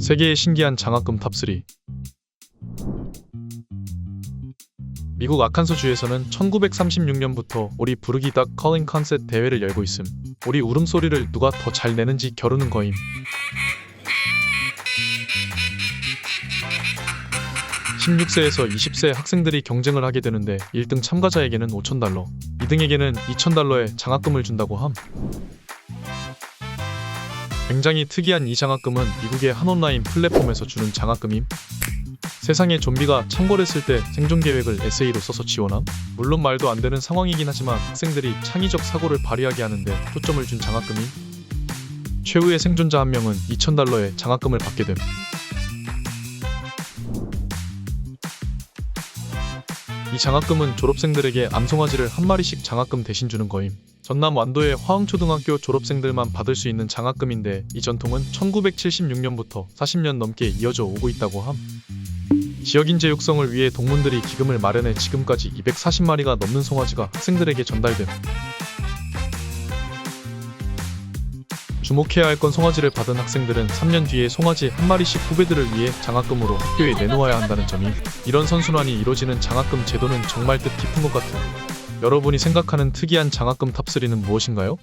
세계의 신기한 장학금 탑3 미국 아칸소주에서는 1936년부터 오리 부르기 닭 컬링 컨셉 대회를 열고 있음. 오리 울음소리를 누가 더 잘 내는지 겨루는 거임. 16세에서 20세 학생들이 경쟁을 하게 되는데 1등 참가자에게는 5,000달러, 2등에게는 2,000달러의 장학금을 준다고 함. 굉장히 특이한 이 장학금은 미국의 한 온라인 플랫폼에서 주는 장학금임. 세상에 좀비가 창궐했을 때 생존 계획을 에세이로 써서 지원함. 물론 말도 안 되는 상황이긴 하지만 학생들이 창의적 사고를 발휘하게 하는데 초점을 준 장학금임. 최후의 생존자 한 명은 2,000달러의 장학금을 받게 됨. 이 장학금은 졸업생들에게 암송아지를 한 마리씩 장학금 대신 주는 거임. 전남 완도의 화흥초등학교 졸업생들만 받을 수 있는 장학금인데 이 전통은 1976년부터 40년 넘게 이어져 오고 있다고 함. 지역 인재 육성을 위해 동문들이 기금을 마련해 지금까지 240마리가 넘는 송아지가 학생들에게 전달됨. 주목해야 할 건 송아지를 받은 학생들은 3년 뒤에 송아지 한 마리씩 후배들을 위해 장학금으로 학교에 내놓아야 한다는 점이 이런 선순환이 이루어지는 장학금 제도는 정말 뜻깊은 것 같은 여러분이 생각하는 특이한 장학금 탑3는 무엇인가요?